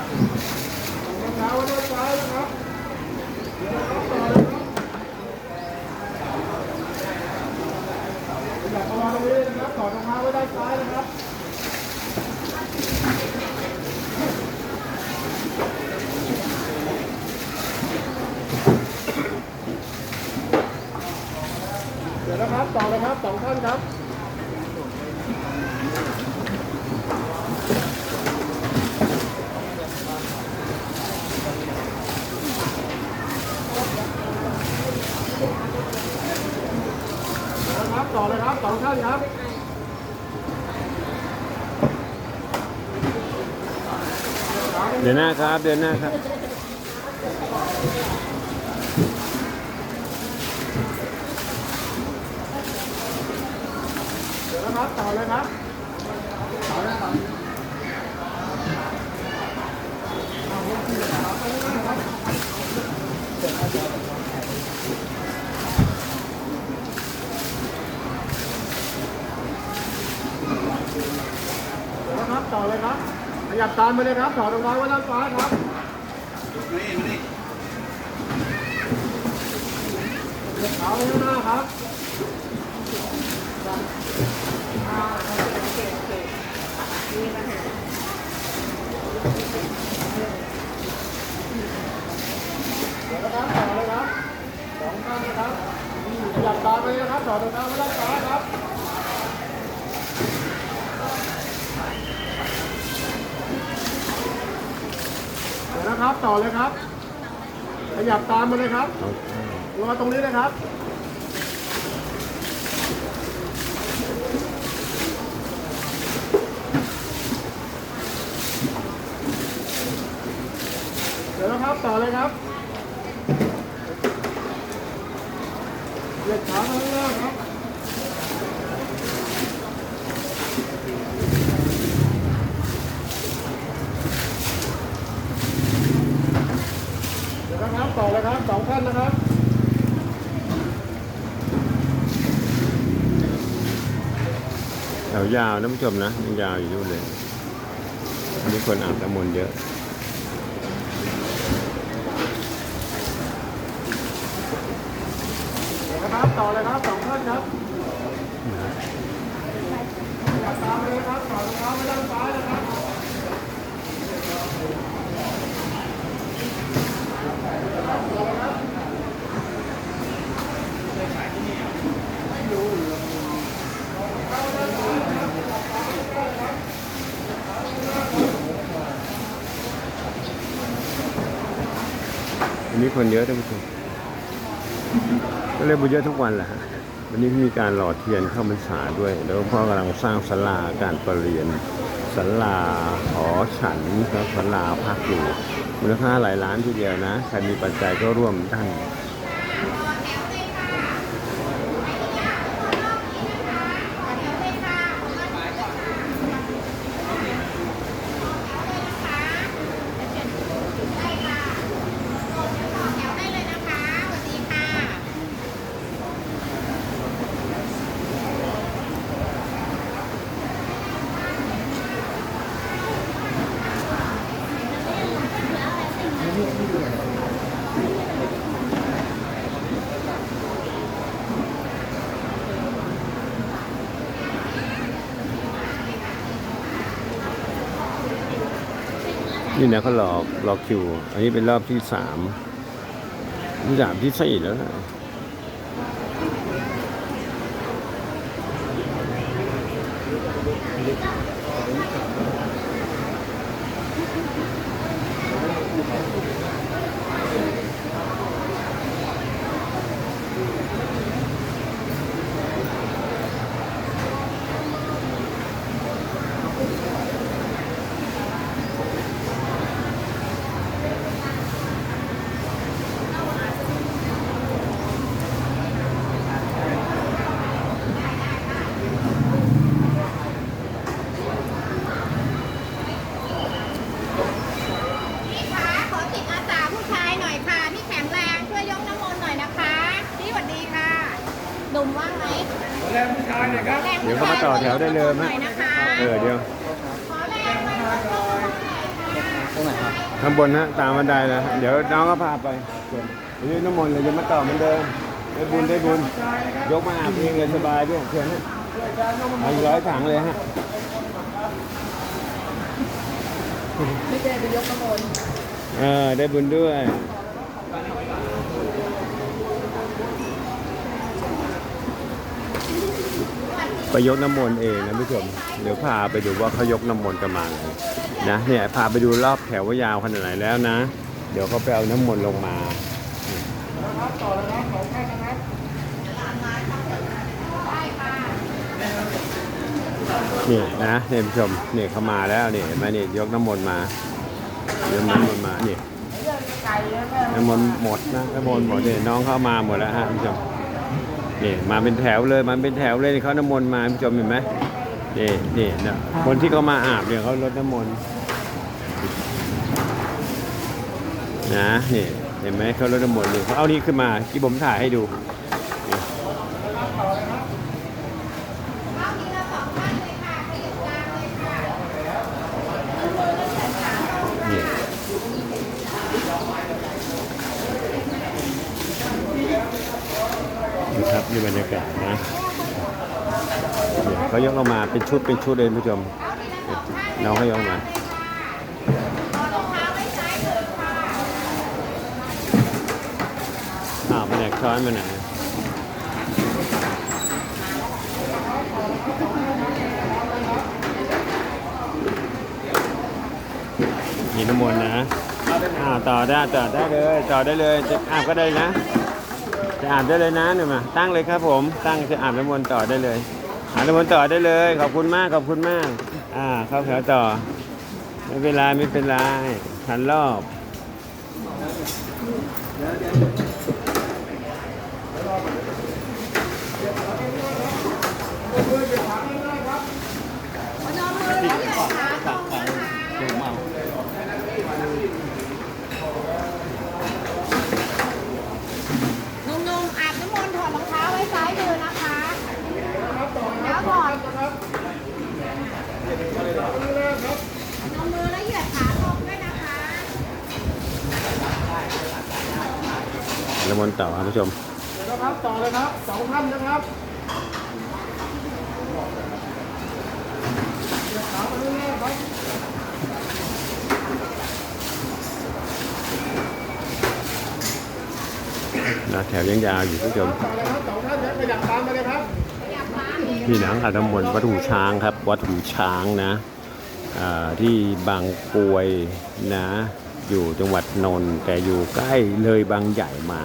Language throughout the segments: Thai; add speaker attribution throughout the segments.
Speaker 1: นะครับต่อเลยครับอยากประมาณตรงนี้นะครับถองท้านครับ เดี๋ยวนะครับ ต่อเลยครับสองท่านครับนะครับต่อเลยครับสองท่านครับ
Speaker 2: เดี๋ยวหน้าครับ เดี๋ยวหน้าครับ
Speaker 1: เดี๋ยวนะครับต่อเลยครับต่อเลยต่อเดี๋ยวนะครับต่อเลยครับ ขยับตามไปเลยครับถอดรองเท้าไว้ด้านซ้ายครับเหยียบเท้าไว้ข้างหน้าครับเดี๋ยวนะครับต่อเลยครับสองข้างนะครับขยับตามไปเลยนะครับต่อตรงข้างไม่ได้ซ้ายครับเดี๋ยวนะ ครับต่อเลยครับ ขยับตามมาเลยครับรอตรงนี้เลยครับเดี๋ยวนะครับต่อเลยครับเหยียดขาข้างหน้าครับเดี๋ยวนะครับ ต่อเลยครับสองขั้นนะครับ
Speaker 2: แถวยาวนะผู้ชมนะยังยาวอยู่นู่นเลยอันนี้คนอาบน้ำมนต์เยอะ
Speaker 1: เดี๋ยวนะครับต่อเลยครับสองขั้นครับขยับตามไปเลยครับต่อรองเท้าไปด้านซ้ายนะครับ
Speaker 2: นนี้คนเยอะท่านผู้ชมก็เลยบุญเยอะทุกวันแหละวันนี้มีการหล่อเทียนเข้าพรรษาด้วย แล้วพ่อกำลังสร้างศาลาการประเรียนศาลาหอฉันครับศาลาพักอยู่มูลค่าหลายล้านทีเดียวนะใครมีปัจจัยก็ร่วมท่าน
Speaker 3: ได้เลยนะคะสวัสดีค่ะ
Speaker 2: นี่นะเขาหลอกหลอกคิว อันนี้เป็นรอบที่สามที่สามที่สี่แล้วนะ
Speaker 3: พี่คะขอจิตอาสาผู้ชายหน่อยค่ะ ที่แข็งแรงช่วยยกน้ำมนต์หน่อยนะคะ พี่สวัสดีค่ะหนุ่มว่างไหม
Speaker 1: แรงผู้ชายเนี่ยครับ
Speaker 3: แรง
Speaker 2: เดี๋ยว
Speaker 3: ผู้
Speaker 2: เขา
Speaker 3: ชาย
Speaker 2: มาต่อแถ วได้เลยไหม
Speaker 3: น่อยนะ
Speaker 2: เออเดี๋ยว
Speaker 3: ข้า
Speaker 4: งบ
Speaker 2: นนะตามบันไดนะเดี๋ยวน้องก็พาไปเดี๋ยวน้ำมนต์เลยจะมาต่อเหมือนเดิมได้บุญได้บุญยกมาอาบเองเลยสบายด้วยเชิญนะเอาร้อยถังเลยฮะ
Speaker 3: ไม่เจอไปยกกระโมนต์
Speaker 2: เออได้บุญด้วย ไปยกน้ำมนต์เองนะผู้ชมเดี๋ยวพาไปดูว่าเขายกน้ำมนต์กันมาไงนะเนี่ยพาไปดูรอบแถวว่ายาวขนาดไหนแล้วนะ เดี๋ยวเขาไปเอาน้ำมนต์ลงมา
Speaker 1: เนี่ยนะ
Speaker 2: เนี่ยผู้ชมเนี่ยเขามาแล้วเนี่เห็นไหมนี่ยยกน้ำมนต์มายกน้ำมนต์มาเนี่ยน้ำมนต์หมดนะน้ำมนต์หมดเนี่ยน้องเข้ามาหมดแล้วฮะผู้ชม นี่มาเป็นแถวเลยมาเป็นแถวเลยนี่เขาน้ำมนต์มาผู้ชมเห็นไหมนี่นี่นะคนที่เขามาอาบเนี่ยเขาลดน้ำมนต์นะนี่เห็นไหมเขาลดน้ำมนต์นี่เขาเอานี่ขึ้นมาที่ผมถ่ายให้ดูนี่
Speaker 3: เอาทีละสองท่านเลยค่ะขยับกลางเลยค่ะ
Speaker 2: นี่ นี่บรรยากาศนะเขายกออกมาเป็นชุดเป็นชุดเลยคุณผู้ชม
Speaker 3: เอาทีละสองท่าน
Speaker 2: น้องเขายกมา
Speaker 3: อ้าไว้ซ้ายมือค่ะ
Speaker 2: อ้าวแผนกช้อนมาไหนมีน้ำมนต์นะอ้าวต่อได้ต่อได้เลย ต่อได้เลยจะอาบก็ได้นะ จะอาบได้เลยนะหนึ่งมาตั้งเลยครับผม ตั้งจะอาบน้ำมนต์ต่อได้เลย อาบน้ำมนต์ต่อได้เลย ขอบคุณมากขอบคุณมาก อ่าเข้าแถวต่อ ไม่เป็นไรไม่เป็นไรหันรอบ
Speaker 3: พนมมือแล้วเหยียดขาตรงนะคะหนุ่มๆอาบน้ำมนต์ถอดรองเท้าไว้ซ้ายมือนะคะแล้วถอดพนมมือแล้วเหยียดขาตรงด้วยนะคะ
Speaker 2: น้ำมนต์ต่อครับผู้ชม
Speaker 1: เดี๋ยวนะครับต่อเลยครับสองท่านนะครับเดี๋ยวขาไปเรื่อยๆครับ
Speaker 2: นะแถวยังยาวอยู่ผู้ชม
Speaker 1: ต่อเลยครับสองท่านเดี๋ยวขยับตามไปเลยครับ
Speaker 2: ที่หนังอาดำมนต์วัดหูช้างครับ วัดหูช้างนะอ่าที่บางกรวยนะ อยู่จังหวัดนนท์แต่อยู่ใกล้เลยบางใหญ่มา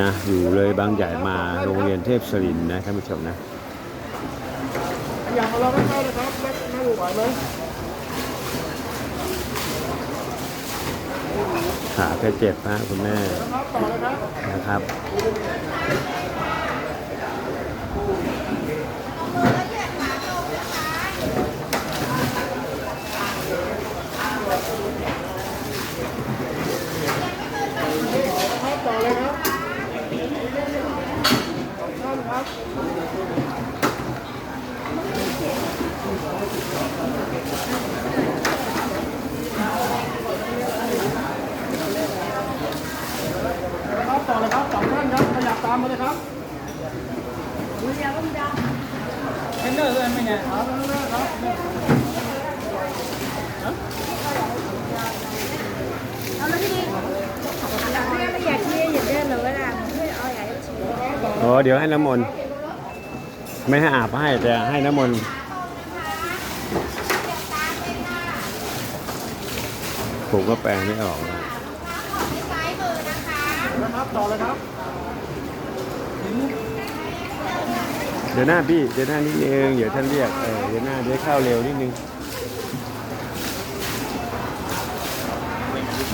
Speaker 2: นะอยู่เลยบางใหญ่มาโรงเรียนเทพศรินทร์นะท่านผู้ชมนะ
Speaker 1: ขยับมาเราไม่เข้าเลยครับไม่ไม่ไหวไหม
Speaker 2: ขาแค่เจ็บนะคุณแม่
Speaker 1: นะครับ Thank you. เดี๋ย
Speaker 4: ว
Speaker 3: ให้น้ำ
Speaker 2: มนต์ไม่ให้อาบให้แต่ให้น้ำมนต์ผมก็แปลไม่ออกนะ
Speaker 3: ซ้ายมือนะคะ
Speaker 1: นะครับต่อเลยครับ
Speaker 2: เดี๋ยวหน้าพี่ เดี๋ยวหน้านิดนึง เดี๋ยวท่านเรียก เออเดี๋ยวหน้าเดี๋ยวเข้าเร็วนิดนึง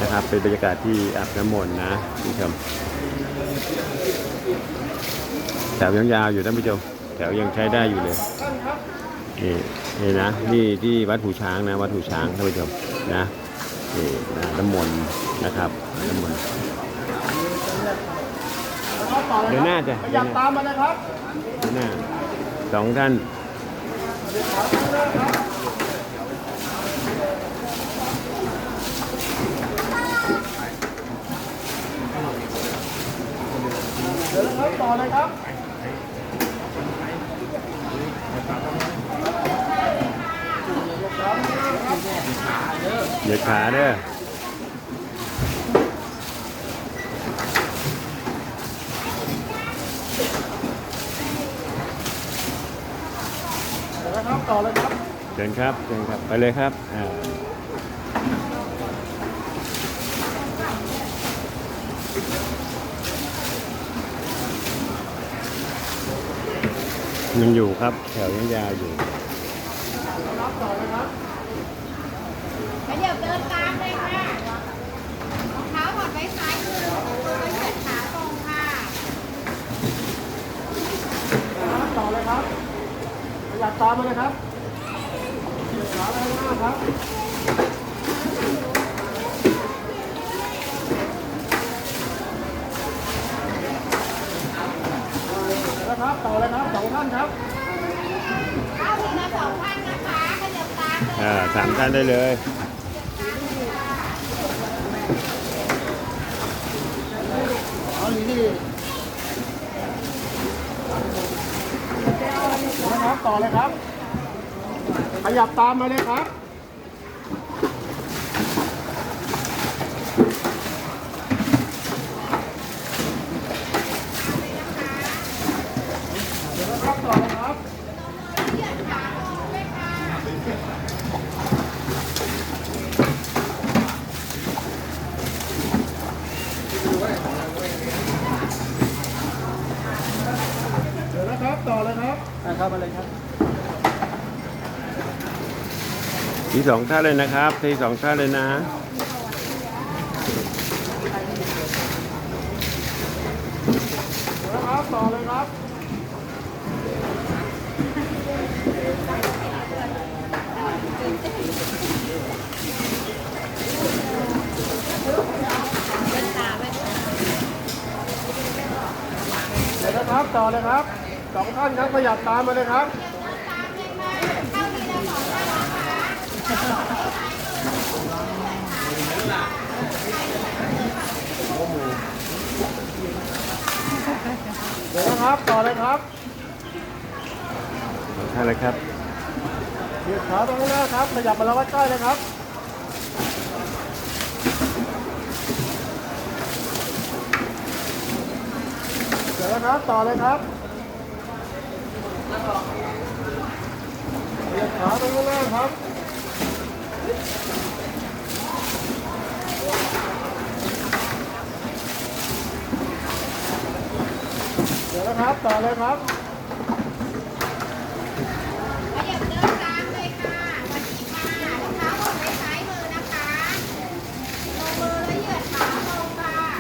Speaker 2: นะครับ เป็นบรรยากาศที่อาบน้ำมนต์นะคุณผู้ชมแถวยังยาวอยู่ท่านผู้ชมแถวยังใช้ได้อยู่เลย
Speaker 1: นี่
Speaker 2: นี่นะนี่ที่วัดหูช้างนะ วัดหูช้างท่านผู้ชมนะนี่นะน้ำมนต์นะครับน้ำมนต์
Speaker 1: เดี๋
Speaker 2: ยวหน้าจะ
Speaker 1: รับขยับตามมาเลยครับ
Speaker 2: เดี๋ยวหน้าสองท่าน
Speaker 1: ขาไปเรื่อยๆครับ ต่อเลยครับ
Speaker 2: เหยียดขาเด้อ
Speaker 1: เดี๋ยวนะครับต่อเลยครับ
Speaker 2: เชิญครับเชิญครับ ไปเลยครับอ่า ยังอยู่ครับ แถวยังยาวอยู่
Speaker 1: ครับต่อเลยครับ
Speaker 3: ขยับเดินตามเลยค่ะรองเท้าถอดไว้ซ้ายมือแล้วเหยียดขาตรงค่ะ
Speaker 1: นะครับต่อเลยครับขยับตามมาเลยครับเหยียดขาไปข้างหน้าครับเดี๋ยวนะครับต่อเลยครับสองท่านครับ
Speaker 3: เข้าทีละสองท่านนะคะขยับตามเลย
Speaker 2: อ่าสามท่านได้เลย
Speaker 1: นะครับต่อเลยครับ ขยับตามมาเลยครับเดี๋ยวนะครับต่อเลยครับ
Speaker 3: เหยียดขาตรงเลยค่ะ
Speaker 1: เดี๋ยวนะครับต่อเลยครับ
Speaker 4: นะครับอะไรครับ
Speaker 2: ที สองท่านเลยนะครับทีสองท่านเลย
Speaker 1: นะครับต่อเลยครับ เดี๋ยวนะครับ ต่อเลยครับ สองท่านครับขยับตามมาเลยครับ
Speaker 3: ตามเลยค่ะเข้าทีละสองท่านนะคะ
Speaker 1: เดี๋ยวนะครับ ต่อเลยครับ
Speaker 2: สองท่านเลยครับ
Speaker 1: เหยียดขาไปข้างหน้าครับ ขยับมาแล้วใกล้ๆเลยครับเดี๋ยวนะครับ ต่อเลยครับเหยียดขาไปข้างหน้าครับ เดี๋ยวนะ ครับต่อเลยครับ